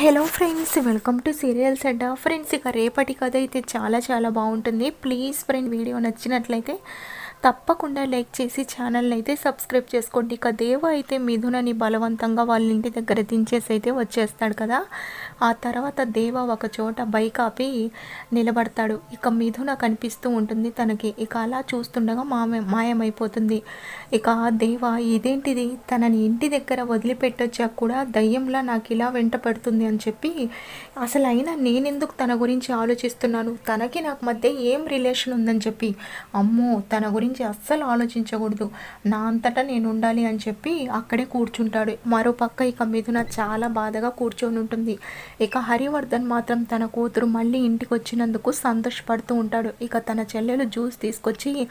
Hello friends welcome to serials Adda friends ఇక రేపటి కథ అయితే చాలా చాలా బాగుంటుంది. ప్లీజ్ ఫ్రెండ్ వీడియో నచ్చినట్లయితే తప్పకుండా లైక్ చేసి ఛానల్ని అయితే సబ్స్క్రైబ్ చేసుకోండి. ఇక దేవ అయితే మిథునని బలవంతంగా వాళ్ళ ఇంటి దగ్గర దించేసి అయితే వచ్చేస్తాడు కదా. ఆ తర్వాత దేవ ఒక చోట బైక్ ఆపి నిలబడతాడు. ఇక మిథున కనిపిస్తూ ఉంటుంది తనకి. ఇక అలా చూస్తుండగా మామ మాయమైపోతుంది. ఇక దేవ ఇదేంటిది? తనని ఇంటి దగ్గర వదిలిపెట్టొచ్చాక కూడా దయ్యంలా నాకు ఇలా వెంట పడుతుంది అని చెప్పి అసలు అయినా నేనెందుకు తన గురించి ఆలోచిస్తున్నాను? తనకి నాకు మధ్య ఏం రిలేషన్ ఉందని చెప్పి. అమ్మో తన గురించి అస్సలు ఆలోచించకూడదు. నా అంతటా నేను ఉండాలి అని చెప్పి అక్కడే కూర్చుంటాడు. మరో పక్క ఇక మిథున చాలా బాధగా కూర్చొని ఉంటుంది. ఇక హరివర్ధన్ మాత్రం తన కూతురు మళ్ళీ ఇంటికి వచ్చినందుకు సంతోషపడుతూ ఉంటాడు. ఇక తన చెల్లెలు జ్యూస్ తీసుకొచ్చి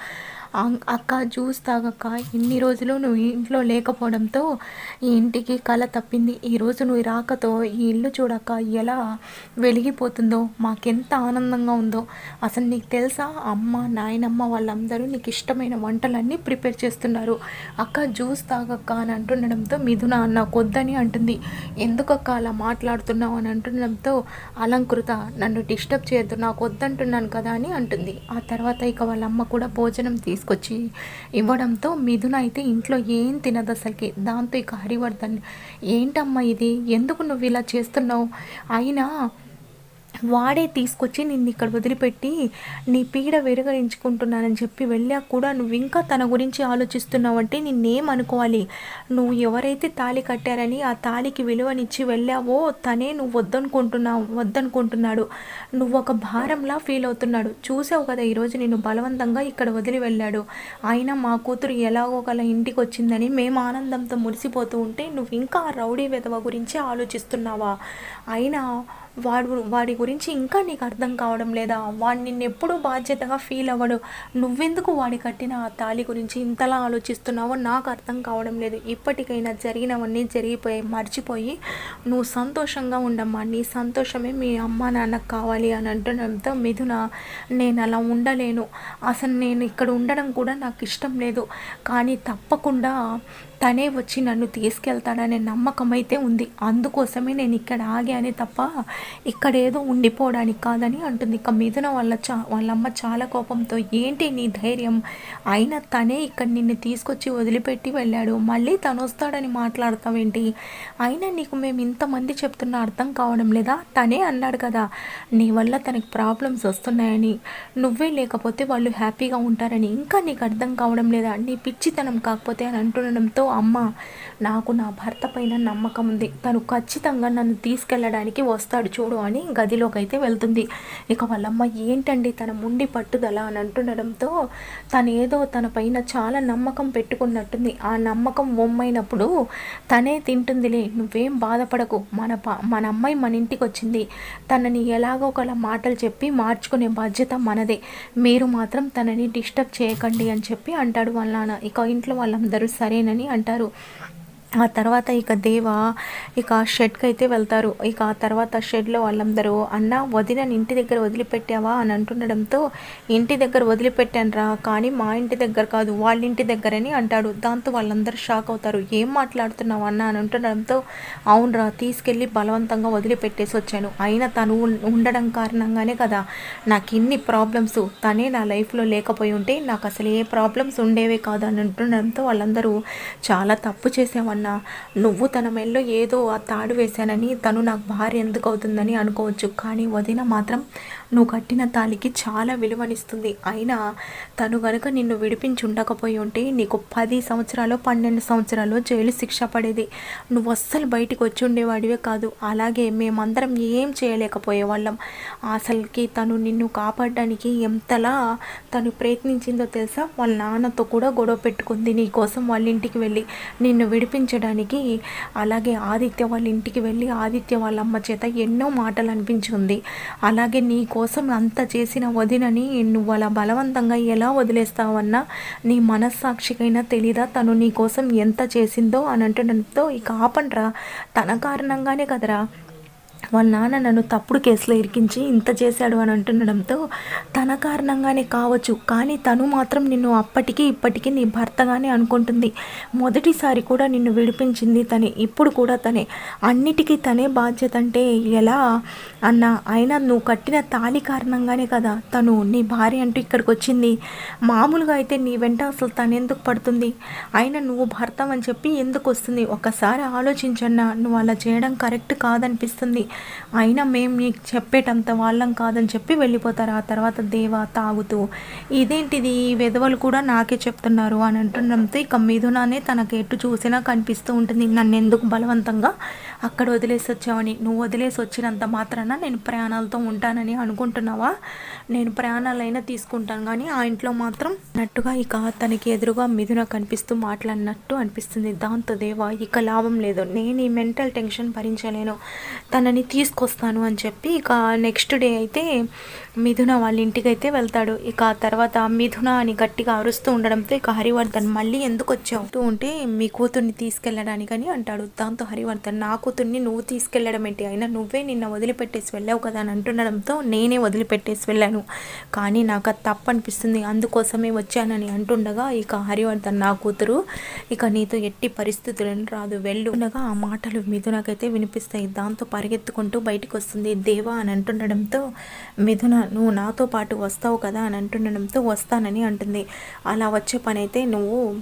అక్క జ్యూస్ తాగక్క ఇన్ని రోజులు నువ్వు ఇంట్లో లేకపోవడంతో ఈ ఇంటికి కల తప్పింది. ఈరోజు నువ్వు రాకతో ఈ ఇల్లు చూడక్క ఎలా వెలిగిపోతుందో మాకెంత ఆనందంగా ఉందో. అసలు నీకు తెలుసా? అమ్మ నాయనమ్మ వాళ్ళందరూ నీకు ఇష్టమైన వంటలన్నీ ప్రిపేర్ చేస్తున్నారు. అక్క జ్యూస్ తాగక్క అని అంటుండడంతో మిథున నాకు వద్దని అంటుంది. ఎందుకక్క అలా మాట్లాడుతున్నావు అని అంటుండడంతో అలంకృత నన్ను డిస్టర్బ్ చేయొద్దు నాకు వద్దంటున్నాను కదా అని అంటుంది. ఆ తర్వాత ఇక వాళ్ళ అమ్మ కూడా భోజనం తీసుకు తీసుకొచ్చి ఇవ్వడంతో మిథున అయితే ఇంట్లో ఏం తినదు అసలుకి. దాంతో ఇక హరివర్ధన్ ఏంటమ్మా ఇది? ఎందుకు నువ్వు ఇలా చేస్తున్నావు? అయినా వాడే తీసుకొచ్చి నిన్ను ఇక్కడ వదిలిపెట్టి నీ పీడ విరగరించుకుంటున్నానని చెప్పి వెళ్ళాక కూడా నువ్వు ఇంకా తన గురించి ఆలోచిస్తున్నావంటే నిన్నేమనుకోవాలి? నువ్వు ఎవరైతే తాళి కట్టారని ఆ తాళికి విలువనిచ్చి వెళ్ళావో తనే నువ్వు వద్దనుకుంటున్నావు వద్దనుకుంటున్నాడు. నువ్వు ఒక భారంలా ఫీల్ అవుతున్నాడు. చూసావు కదా ఈరోజు నేను బలవంతంగా ఇక్కడ వదిలి వెళ్ళాడు. అయినా మా కూతురు ఎలాగో గల ఇంటికి వచ్చిందని మేము ఆనందంతో మురిసిపోతూ ఉంటే నువ్వు ఇంకా ఆ రౌడీ విధవ గురించి ఆలోచిస్తున్నావా? అయినా వాడు వాడి గురించి ఇంకా నీకు అర్థం కావడం లేదా? వాడు నిన్ను ఎప్పుడూ బాధ్యతగా ఫీల్ అవ్వడు. నువ్వెందుకు వాడి కట్టిన ఆ తాళి గురించి ఇంతలా ఆలోచిస్తున్నావో నాకు అర్థం కావడం లేదు. ఇప్పటికైనా జరిగినవన్నీ జరిగిపోయి మర్చిపోయి నువ్వు సంతోషంగా ఉండమ్మా. నీ సంతోషమే మీ అమ్మ నాన్నకు కావాలి అని అంటున్నంతో మిథున నేను అలా ఉండలేను. అసలు నేను ఇక్కడ ఉండడం కూడా నాకు ఇష్టం లేదు. కానీ తప్పకుండా తనే వచ్చి నన్ను తీసుకెళ్తాడనే నమ్మకం అయితే ఉంది. అందుకోసమే నేను ఇక్కడ ఆగానే తప్ప ఇక్కడ ఏదో ఉండిపోవడానికి కాదని అంటుంది. ఇక మిథున వాళ్ళ చా వాళ్ళమ్మ చాలా కోపంతో ఏంటి నీ ధైర్యం? అయినా తనే ఇక్కడ నిన్ను తీసుకొచ్చి వదిలిపెట్టి వెళ్ళాడు. మళ్ళీ తను వస్తాడని మాట్లాడతావేంటి? అయినా నీకు మేము ఇంతమంది చెప్తున్నా అర్థం కావడం లేదా? తనే అన్నాడు కదా నీ వల్ల తనకి ప్రాబ్లమ్స్ వస్తున్నాయని. నువ్వే లేకపోతే వాళ్ళు హ్యాపీగా ఉంటారని. ఇంకా నీకు అర్థం కావడం లేదా? నీ పిచ్చితనం కాకపోతే అని అంటుండడంతో అమ్మ నాకు నా భర్త పైన నమ్మకం ఉంది. తను ఖచ్చితంగా నన్ను తీసుకెళ్ళడానికి వస్తాడు. చూడు అని గదిలోకి అయితే వెళ్తుంది. ఇక వాళ్ళమ్మ ఏంటండి తన ముండి పట్టుదల? అని అంటుండడంతో తను ఏదో తన పైన చాలా నమ్మకం పెట్టుకున్నట్టుంది. ఆ నమ్మకం ఒమ్మైనప్పుడు తనే తింటుందిలే నువ్వేం బాధపడకు. మన పా మన అమ్మాయి మన ఇంటికి వచ్చింది తనని ఎలాగో ఒకలా మాటలు చెప్పి మార్చుకునే బాధ్యత మనదే. మీరు మాత్రం తనని డిస్టర్బ్ చేయకండి అని చెప్పి అంటాడు వాళ్ళ నాన్న. ఇక ఇంట్లో వాళ్ళందరూ సరేనని అంటారు. ఆ తర్వాత ఇక దేవ ఇక షెడ్కి అయితే వెళ్తారు. ఇక ఆ తర్వాత షెడ్లో వాళ్ళందరూ అన్న వదిన ఇంటి దగ్గర వదిలిపెట్టావా? అని అంటుండడంతో ఇంటి దగ్గర వదిలిపెట్టాను రా కానీ మా ఇంటి దగ్గర కాదు వాళ్ళ ఇంటి దగ్గరని అంటాడు. దాంతో వాళ్ళందరూ షాక్ అవుతారు. ఏం మాట్లాడుతున్నావు అన్న? అని అంటుండడంతో అవునరా తీసుకెళ్ళి బలవంతంగా వదిలిపెట్టేసి వచ్చాను. అయినా తను ఉండడం కారణంగానే కదా నాకు ఇన్ని ప్రాబ్లమ్స్. తనే నా లైఫ్లో లేకపోయి ఉంటే నాకు అసలు ఏ ప్రాబ్లమ్స్ ఉండేవే కాదు అని అంటుండడంతో వాళ్ళందరూ చాలా తప్పు చేసావన్న నువ్వు తన మెల్లో ఏదో ఆ తాడు వేశానని తను నాకు భార్య ఎందుకు అవుతుందని అనుకోవచ్చు. కానీ వదిన మాత్రం నువ్వు కట్టిన తాలికి చాలా విలువనిస్తుంది. అయినా తను గనుక నిన్ను విడిపించి ఉండకపోయి ఉంటే నీకు పది సంవత్సరాలు పన్నెండు సంవత్సరాలు జైలు శిక్ష పడేది. నువ్వు అస్సలు బయటికి వచ్చి ఉండేవాడివే కాదు. అలాగే మేమందరం ఏం చేయలేకపోయేవాళ్ళం. అసలుకి తను నిన్ను కాపాడడానికి ఎంతలా తను ప్రయత్నించిందో తెలుసా? వాళ్ళ నాన్నతో కూడా గొడవ పెట్టుకుంది నీ కోసం వాళ్ళ ఇంటికి వెళ్ళి. నిన్ను విడిపించడానికి అలాగే ఆదిత్య వాళ్ళ ఇంటికి వెళ్ళి ఆదిత్య వాళ్ళ అమ్మ చేత ఎన్నో మాటలు అనిపించింది. అలాగే నీ కోసం కోసం అంత చేసిన వదినని నువ్వు అలా బలవంతంగా ఎలా వదిలేస్తావన్నా నీ మనస్సాక్షికైనా తెలీదా? తను నీ కోసం ఎంత చేసిందో అని అంటుండడంతో ఇక ఆపండ్రా. తన కారణంగానే కదరా. వాళ్ళ నాన్న నన్ను తప్పుడు కేసులో ఇరికించి ఇంత చేశాడు అని అంటుండడంతో తన కారణంగానే కావచ్చు కానీ తను మాత్రం నిన్ను అప్పటికి ఇప్పటికీ నీ భర్తగానే అనుకుంటుంది. మొదటిసారి కూడా నిన్ను విడిపించింది తనే ఇప్పుడు కూడా తనే. అన్నిటికీ తనే బాధ్యత అంటే ఎలా అన్న అయినా నువ్వు కట్టిన తాళి కారణంగానే కదా తను నీ భార్య అంటూ ఇక్కడికి వచ్చింది. మామూలుగా అయితే నీ వెంట అసలు తను ఎందుకు పడుతుంది? అయినా నువ్వు భర్త అని చెప్పి ఎందుకు వస్తుంది? ఒకసారి ఆలోచించన్నా నువ్వు అలా చేయడం కరెక్ట్ కాదనిపిస్తుంది. అయినా మేము నీకు చెప్పేటంత వాళ్ళం కాదని చెప్పి వెళ్ళిపోతారు. ఆ తర్వాత దేవ తాగుతూ ఇదేంటిది? ఈ విధవలు కూడా నాకే చెప్తున్నారు. అని అంటున్నంత ఇక మిథునానే తనకు ఎటు చూసినా కనిపిస్తూ ఉంటుంది. నన్ను ఎందుకు బలవంతంగా అక్కడ వదిలేసి వచ్చావని నువ్వు వదిలేసి వచ్చినంత మాత్రాన నేను ప్రయాణాలతో ఉంటానని అనుకుంటున్నావా? నేను ప్రయాణాలైనా తీసుకుంటాను కానీ ఆ ఇంట్లో మాత్రం నట్టుగా ఇక తనకి ఎదురుగా మిథున కనిపిస్తూ మాట్లాడినట్టు అనిపిస్తుంది. దాంతో దేవా ఇక లాభం లేదు. నేను ఈ మెంటల్ టెన్షన్ భరించలేను. తనని తీసుకొస్తాను అని చెప్పి ఇక నెక్స్ట్ డే అయితే మిథున వాళ్ళ ఇంటికి అయితే వెళ్తాడు. ఇక ఆ తర్వాత మిథున అని గట్టిగా అరుస్తూ ఉండడంతో ఇక హరివర్ధన్ మళ్ళీ ఎందుకు వచ్చావు? ఉంటే మీ కూతుర్ని తీసుకెళ్ళడానికని అంటాడు. దాంతో హరివర్ధన్ నా కూతుర్ని నువ్వు తీసుకెళ్ళడం ఏంటి? అయినా నువ్వే నిన్న వదిలిపెట్టేసి వెళ్ళావు కదా అని అంటుండడంతో నేనే వదిలిపెట్టేసి వెళ్ళాను. కానీ నాకు అది తప్పు అనిపిస్తుంది అందుకోసమే వచ్చానని అంటుండగా ఇక హరివర్ధన్ నా కూతురు ఇక నీతో ఎట్టి పరిస్థితులను రాదు. వెళ్ళు. ఉండగా ఆ మాటలు మిథునకైతే వినిపిస్తాయి. దాంతో పరిగెత్తుకుంటూ బయటకు వస్తుంది దేవా అని అంటుండడంతో మిథున నువ్వు నాతో పాటు వస్తావు కదా అని అంటుండడంతో వస్తానని అంటుంది. అలా వచ్చే పని అయితే నువ్వు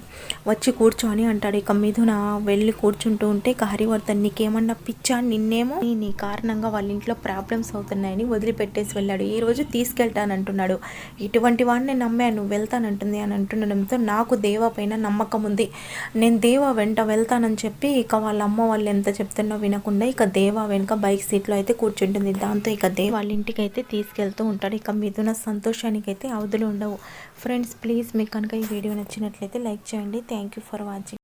వచ్చి కూర్చో అని అంటాడు. ఇక మిథున వెళ్ళి కూర్చుంటూ ఉంటే ఇక హరివర్ధన్ నీకేమన్నా పిచ్చా? నిన్నేమో నీ- నీ కారణంగా వాళ్ళ ఇంట్లో ప్రాబ్లమ్స్ అవుతున్నాయని వదిలిపెట్టేసి వెళ్ళాడు. ఈ రోజు తీసుకెళ్తానంటున్నాడు. ఇటువంటి వాడిని నమ్మాను నువ్వు వెళ్తానంటుంది అని అంటుండడంతో నాకు దేవా పైన నమ్మకం ఉంది. నేను దేవా వెంట వెళ్తానని చెప్పి ఇక వాళ్ళ అమ్మ వాళ్ళు ఎంత చెప్తున్నా వినకుండా ఇక దేవా వెనుక బైక్ సీట్లో అయితే కూర్చుంటుంది. దాంతో ఇక దేవ వాళ్ళ ఇంటికి అయితే తీసుకెళ్తూ ఉంటాడు ఇక మిథున సంతోషానికి అయితే అవధులు ఉండవు. ఫ్రెండ్స్ ప్లీజ్ మీకు కనుక ఈ వీడియో నచ్చినట్లయితే లైక్ చేయండి. Thank you for watching